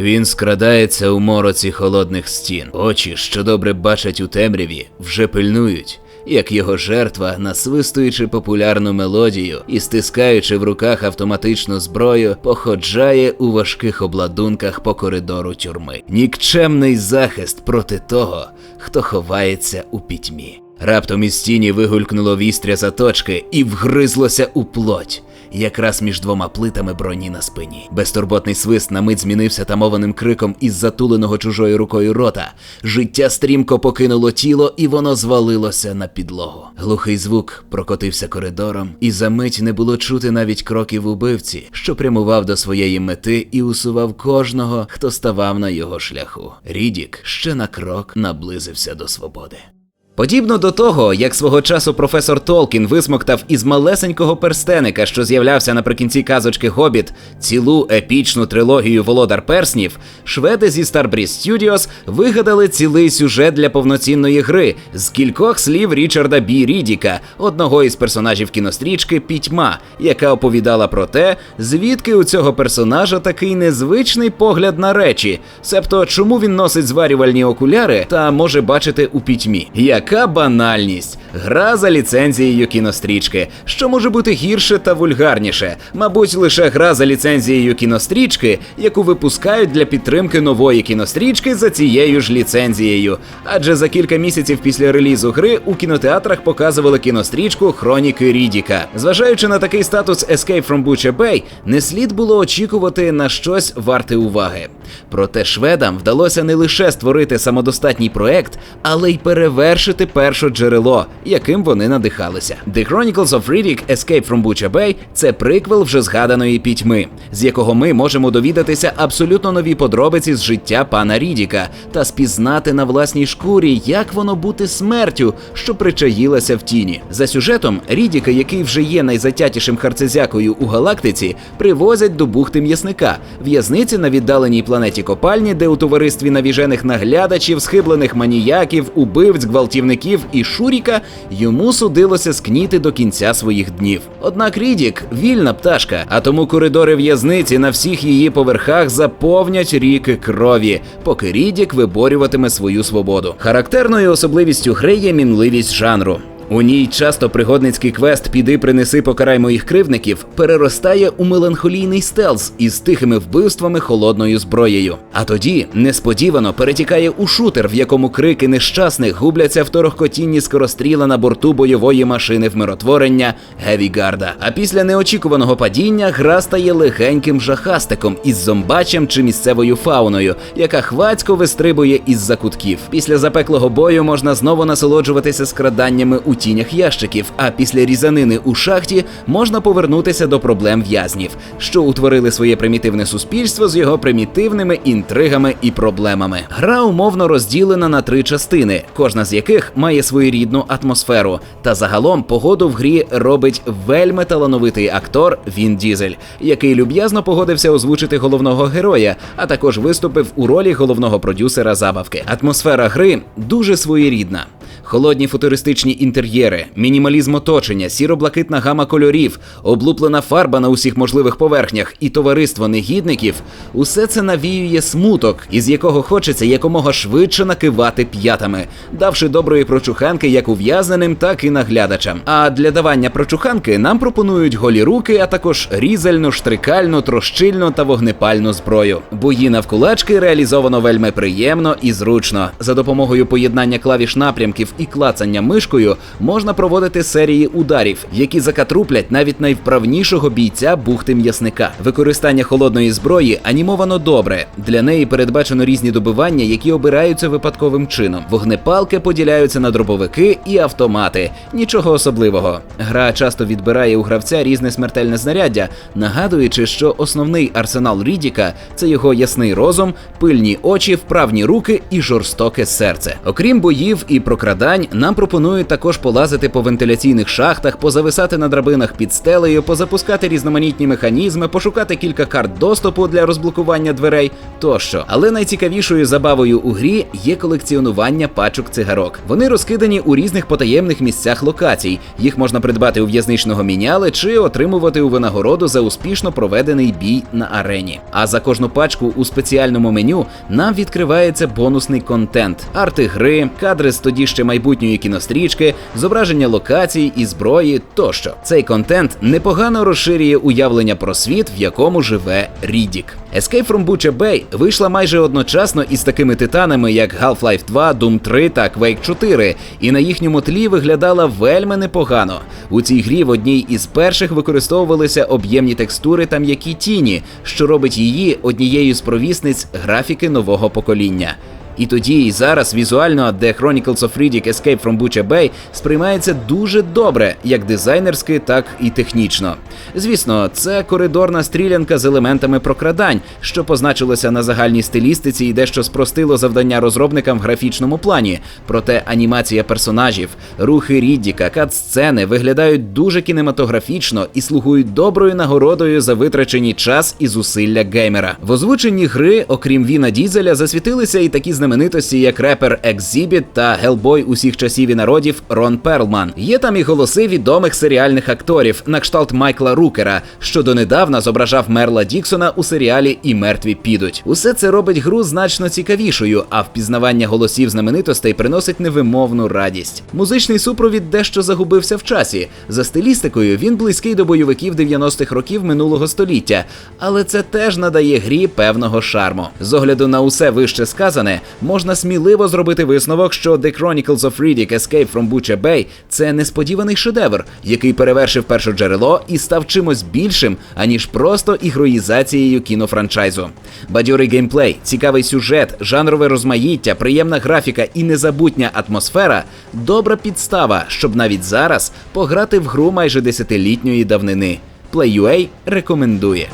Він скрадається у мороці холодних стін. Очі, що добре бачать у темряві, вже пильнують. Як його жертва, насвистуючи популярну мелодію і стискаючи в руках автоматичну зброю, походжає у важких обладунках по коридору тюрми. Нікчемний захист проти того, хто ховається у пітьмі. Раптом із тіні вигулькнуло вістря заточки і вгризлося у плоть, якраз між двома плитами броні на спині. Безтурботний свист на мить змінився тамованим криком із затуленого чужою рукою рота. Життя стрімко покинуло тіло, і воно звалилося на підлогу. Глухий звук прокотився коридором, і за мить не було чути навіть кроків убивці, що прямував до своєї мети і усував кожного, хто ставав на його шляху. Рідік ще на крок наблизився до свободи. Подібно до того, як свого часу професор Толкін висмоктав із малесенького перстеника, що з'являвся наприкінці казочки Гобіт, цілу епічну трилогію Володар Перснів, шведи зі Starbreeze Studios вигадали цілий сюжет для повноцінної гри з кількох слів Річарда Бі Рідіка, одного із персонажів кінострічки Пітьма, яка оповідала про те, звідки у цього персонажа такий незвичний погляд на речі, себто чому він носить зварювальні окуляри та може бачити у пітьмі. Яка банальність! Гра за ліцензією кінострічки, що може бути гірше та вульгарніше. Мабуть, лише гра за ліцензією кінострічки, яку випускають для підтримки нової кінострічки за цією ж ліцензією. Адже за кілька місяців після релізу гри у кінотеатрах показували кінострічку Хроніки Рідіка. Зважаючи на такий статус Escape from Butcher Bay, не слід було очікувати на щось варте уваги. Проте шведам вдалося не лише створити самодостатній проект, але й перевершити перше джерело, яким вони надихалися. The Chronicles of Riddick Escape from Butcher Bay – це приквел вже згаданої пітьми, з якого ми можемо довідатися абсолютно нові подробиці з життя пана Рідіка та спізнати на власній шкурі, як воно бути смертю, що причаїлася в тіні. За сюжетом Рідіка, який вже є найзатятішим харцезякою у галактиці, привозять до бухти м'ясника, в'язниці на віддаленій планеті Копальні, де у товаристві навіжених наглядачів, схиблених маніяків, убивць, гвалтівників і Шуріка йому судилося скніти до кінця своїх днів. Однак Рідік вільна пташка, а тому коридори в'язниці на всіх її поверхах заповнять ріки крові, поки Рідік виборюватиме свою свободу. Характерною особливістю гри є мінливість жанру. У ній часто пригодницький квест Піди принеси покарай моїх кривдників переростає у меланхолійний стелс із тихими вбивствами холодною зброєю. А тоді несподівано перетікає у шутер, в якому крики нещасних губляться в торохкотінні скоростріла на борту бойової машини вмиротворення Гевігарда. А після неочікуваного падіння гра стає легеньким жахастиком із зомбачем чи місцевою фауною, яка хвацько вистрибує із закутків. Після запеклого бою можна знову насолоджуватися скраданнями у тінях ящиків, а після різанини у шахті можна повернутися до проблем в'язнів, що утворили своє примітивне суспільство з його примітивними інтригами і проблемами. Гра умовно розділена на три частини, кожна з яких має своєрідну атмосферу. Та загалом погоду в грі робить вельми талановитий актор Він Дізель, який люб'язно погодився озвучити головного героя, а також виступив у ролі головного продюсера забавки. Атмосфера гри дуже своєрідна. Холодні футуристичні інтер'єри, мінімалізм оточення, сіро-блакитна гама кольорів, облуплена фарба на усіх можливих поверхнях і товариство негідників усе це навіює смуток, із якого хочеться якомога швидше накивати п'ятами, давши доброї прочуханки як ув'язненим, так і наглядачам. А для давання прочуханки нам пропонують голі руки, а також різальну, штрикальну, трощильну та вогнепальну зброю. Бої навкулачки реалізовано вельми приємно і зручно. За допомогою поєднання клавіш напрямків і клацання мишкою можна проводити серії ударів, які закатруплять навіть найвправнішого бійця бухти м'ясника. Використання холодної зброї анімовано добре. Для неї передбачено різні добивання, які обираються випадковим чином. Вогнепалки поділяються на дробовики і автомати. Нічого особливого. Гра часто відбирає у гравця різне смертельне знаряддя, нагадуючи, що основний арсенал Рідіка це його ясний розум, пильні очі, вправні руки і жорстоке серце. Окрім боїв і прокрадання, прокрадань нам пропонують також полазити по вентиляційних шахтах, позависати на драбинах під стелею, позапускати різноманітні механізми, пошукати кілька карт доступу для розблокування дверей тощо. Але найцікавішою забавою у грі є колекціонування пачок цигарок. Вони розкидані у різних потаємних місцях локацій. Їх можна придбати у в'язничного міняли чи отримувати у винагороду за успішно проведений бій на арені. А за кожну пачку у спеціальному меню нам відкривається бонусний контент: арти гри, кадри з тоді ще майбутньої кінострічки, зображення локацій і зброї тощо. Цей контент непогано розширює уявлення про світ, в якому живе Рідік. Escape from Butcher Bay вийшла майже одночасно із такими титанами, як Half-Life 2, Doom 3 та Quake 4, і на їхньому тлі виглядала вельми непогано. У цій грі в одній із перших використовувалися об'ємні текстури та м'які тіні, що робить її однією з провісниць графіки нового покоління. І тоді, і зараз візуально The Chronicles of Riddick Escape from Butcher Bay сприймається дуже добре, як дизайнерськи, так і технічно. Звісно, це коридорна стрілянка з елементами прокрадань, що позначилося на загальній стилістиці і дещо спростило завдання розробникам в графічному плані. Проте анімація персонажів, рухи Ріддіка, кат-сцени виглядають дуже кінематографічно і слугують доброю нагородою за витрачені час і зусилля геймера. В озвученні гри, окрім Віна Дізеля, засвітилися і такі знаменитості, як репер Екзібіт та гелбой усіх часів і народів Рон Перлман. Є там і голоси відомих серіальних акторів, на кшталт Майкла Рукера, що донедавна зображав Мерла Діксона у серіалі І мертві підуть. Усе це робить гру значно цікавішою, а впізнавання голосів знаменитостей приносить невимовну радість. Музичний супровід дещо загубився в часі. За стилістикою він близький до бойовиків 90-х років минулого століття, але це теж надає грі певного шарму. З огляду на усе вище сказане, можна сміливо зробити висновок, що The Chronicles of Riddick Escape from Butcher Bay – це несподіваний шедевр, який перевершив перше джерело і став чимось більшим, аніж просто ігроїзацією кінофранчайзу. Бадьорий геймплей, цікавий сюжет, жанрове розмаїття, приємна графіка і незабутня атмосфера добра підстава, щоб навіть зараз пограти в гру майже десятилітньої давнини. PlayUA рекомендує.